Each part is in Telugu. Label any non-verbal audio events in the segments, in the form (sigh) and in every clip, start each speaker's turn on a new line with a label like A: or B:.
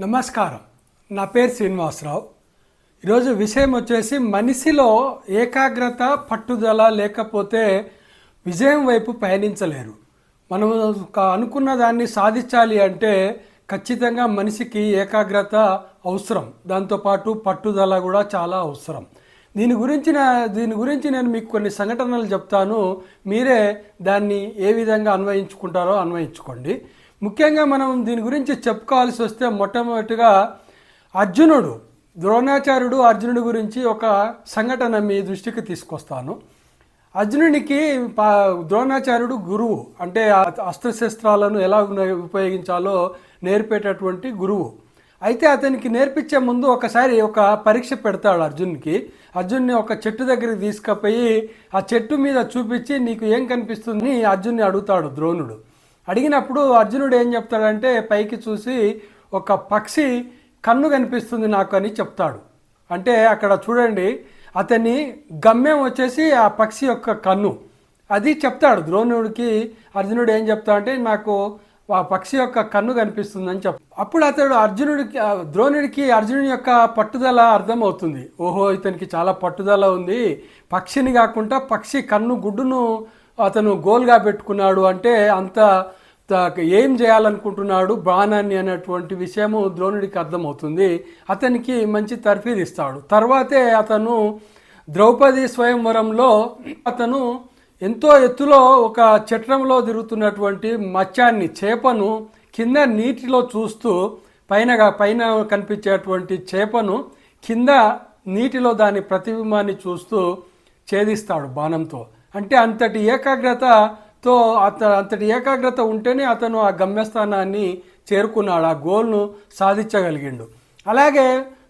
A: నమస్కారం. నా పేరు శ్రీనివాసరావు. ఈరోజు విషయం వచ్చేసి మనిషిలో ఏకాగ్రత పట్టుదల లేకపోతే విజయం వైపు పయనించలేరు. మనం అనుకున్న దాన్ని సాధించాలి అంటే ఖచ్చితంగా మనిషికి ఏకాగ్రత అవసరం. దాంతోపాటు పట్టుదల కూడా చాలా అవసరం. దీని గురించి దీని గురించి నేను మీకు కొన్ని సంఘటనలు చెప్తాను. మీరే దాన్ని ఏ విధంగా అన్వయించుకుంటారో అన్వయించుకోండి. ముఖ్యంగా మనం దీని గురించి చెప్పుకోవాల్సి వస్తే మొట్టమొదటిగా అర్జునుడు ద్రోణాచార్యుడు అర్జునుడి గురించి ఒక సంఘటన మీ దృష్టికి తీసుకొస్తాను. అర్జునునికి పా- ద్రోణాచార్యుడు గురువు అంటే అస్త్రశస్త్రాలను ఎలా ఉపయోగించాలో నేర్పేటటువంటి గురువు. అయితే అతనికి నేర్పించే ముందు ఒకసారి ఒక పరీక్ష పెడతాడు అర్జున్కి అర్జున్ని ఒక చెట్టు దగ్గరికి తీసుకుపోయి ఆ చెట్టు మీద చూపించి నీకు ఏం కనిపిస్తుంది అర్జున్ని అడుగుతాడు ద్రోణుడు. అడిగినప్పుడు అర్జునుడు ఏం చెప్తాడంటే పైకి చూసి ఒక పక్షి కన్ను కనిపిస్తుంది నాకు అని చెప్తాడు. అంటే అక్కడ చూడండి అతని గమ్యం వచ్చేసి ఆ పక్షి యొక్క కన్ను. అది చెప్తాడు ద్రోణుడికి అర్జునుడు ఏం చెప్తా అంటే నాకు ఆ పక్షి యొక్క కన్ను కనిపిస్తుందని చెప్ అప్పుడు అతడు అర్జునుడికి ద్రోణుడికి అర్జునుడి యొక్క పట్టుదల అర్థమవుతుంది. ఓహో ఇతనికి చాలా పట్టుదల ఉంది. పక్షిని కాకుండా పక్షి కన్ను గుడ్డును అతను గోల్గా పెట్టుకున్నాడు అంటే అంత ఏం చేయాలనుకుంటున్నాడు? బాణాన్ని అనేటువంటి విషయము ద్రోణుడికి అర్థమవుతుంది. అతనికి మంచి తర్ఫీదు ఇస్తాడు. తర్వాతే అతను ద్రౌపది స్వయంవరంలో అతను ఎంతో ఎత్తులో ఒక చట్రంలో తిరుగుతున్నటువంటి మత్స్యాన్ని చేపను కింద నీటిలో చూస్తూ పైన పైన కనిపించేటువంటి చేపను కింద నీటిలో దాని ప్రతిబింబాన్ని చూస్తూ ఛేదిస్తాడు బాణంతో. అంటే అంతటి ఏకాగ్రత తో అత అంతటి ఏకాగ్రత ఉంటేనే అతను ఆ గమ్యస్థానాన్ని చేరుకున్నాడు ఆ గోల్ను సాధించగలిగిండు. అలాగే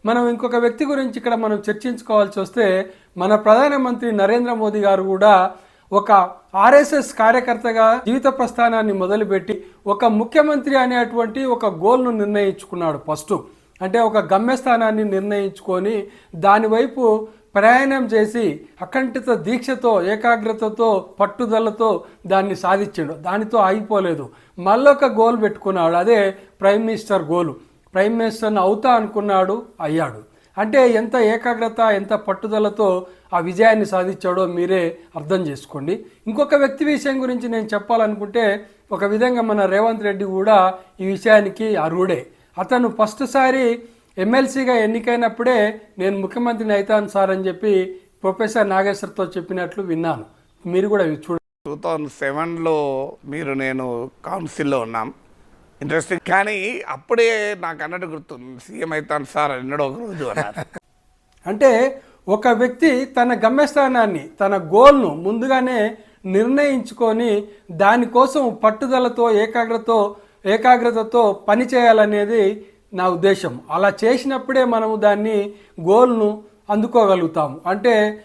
A: మనం ఇంకొక వ్యక్తి గురించి ఇక్కడ మనం చర్చించుకోవాల్సి వస్తే మన ప్రధానమంత్రి నరేంద్ర మోదీ గారు కూడా ఒక ఆర్ఎస్ఎస్ కార్యకర్తగా జీవిత ప్రస్థానాన్ని మొదలుపెట్టి ఒక ముఖ్యమంత్రి అనేటువంటి ఒక గోల్ను నిర్ణయించుకున్నాడు ఫస్ట్. అంటే ఒక గమ్యస్థానాన్ని నిర్ణయించుకొని దానివైపు ప్రయాణం చేసి అకంఠిత దీక్షతో ఏకాగ్రతతో పట్టుదలతో దాన్ని సాధించాడు. దానితో ఆగిపోలేదు. మళ్ళొక గోల్ పెట్టుకున్నాడు. అదే ప్రైమ్ మినిస్టర్ గోలు. ప్రైమ్ మినిస్టర్ని అవుతా అనుకున్నాడు అయ్యాడు. అంటే ఎంత ఏకాగ్రత ఎంత పట్టుదలతో ఆ విజయాన్ని సాధించాడో మీరే అర్థం చేసుకోండి. ఇంకొక వ్యక్తి విషయం గురించి నేను చెప్పాలనుకుంటే ఒక విధంగా మన రేవంత్ రెడ్డి కూడా ఈ విషయానికి అర్హుడే. అతను ఫస్ట్ సారి ఎమ్మెల్సీగా ఎన్నికైనప్పుడే నేను ముఖ్యమంత్రిని అవుతాను సార్ అని చెప్పి ప్రొఫెసర్ నాగేశ్వర్తో చెప్పినట్లు విన్నాను. మీరు కూడా చూడ
B: టూ థౌజండ్ సెవెన్లో మీరు నేను కౌన్సిల్లో ఉన్నాం. ఇంట్రెస్టింగ్ కానీ అప్పుడే నాకు అన్నట్టు గుర్తుంది సీఎం అవుతాను సార్ అన్నాడు ఒక రోజు అన్నారు. (laughs)
A: అంటే ఒక వ్యక్తి తన గమ్యస్థానాన్ని తన గోల్ను ముందుగానే నిర్ణయించుకొని దానికోసం పట్టుదలతో ఏకాగ్రతతో ఏకాగ్రతతో పని చేయాలనేది నా ఉద్దేశం. అలా చేసినప్పుడే మనము దాన్ని గోల్ను అందుకోగలుగుతాము. అంటే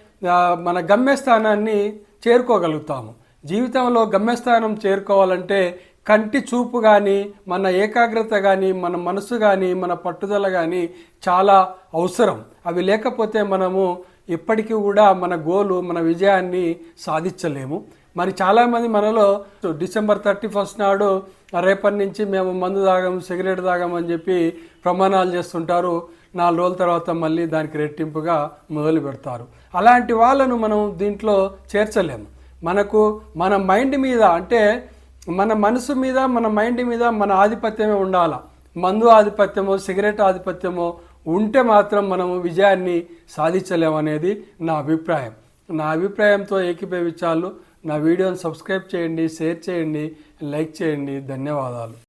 A: మన గమ్యస్థానాన్ని చేరుకోగలుగుతాము. జీవితంలో గమ్యస్థానం చేరుకోవాలంటే కంటి చూపు కానీ మన ఏకాగ్రత కానీ మన మనసు కానీ మన పట్టుదల కానీ చాలా అవసరం. అవి లేకపోతే మనము ఎప్పటికీ కూడా మన గోలు మన విజయాన్ని సాధించలేము. మరి చాలామంది మనలో డిసెంబర్ థర్టీ ఫస్ట్ నాడు రేపటి నుంచి మేము మందు తాగాము సిగరెట్ తాగామని చెప్పి ప్రమాణాలు చేస్తుంటారు. నాలుగు రోజుల తర్వాత మళ్ళీ దానికి రెట్టింపుగా మొదలు పెడతారు. అలాంటి వాళ్ళను మనం దీంట్లో చేర్చలేము. మనకు మన మైండ్ మీద అంటే మన మనసు మీద మన మైండ్ మీద మన ఆధిపత్యమే ఉండాల? మందు ఆధిపత్యమో సిగరెట్ ఆధిపత్యమో ఉంటే మాత్రం మనము విజయాన్ని సాధించలేమనేది నా అభిప్రాయం. నా అభిప్రాయంతో ఏకీభవించాలు. నా వీడియోని సబ్స్క్రైబ్ చేయండి షేర్ చేయండి లైక్ చేయండి. ధన్యవాదాలు.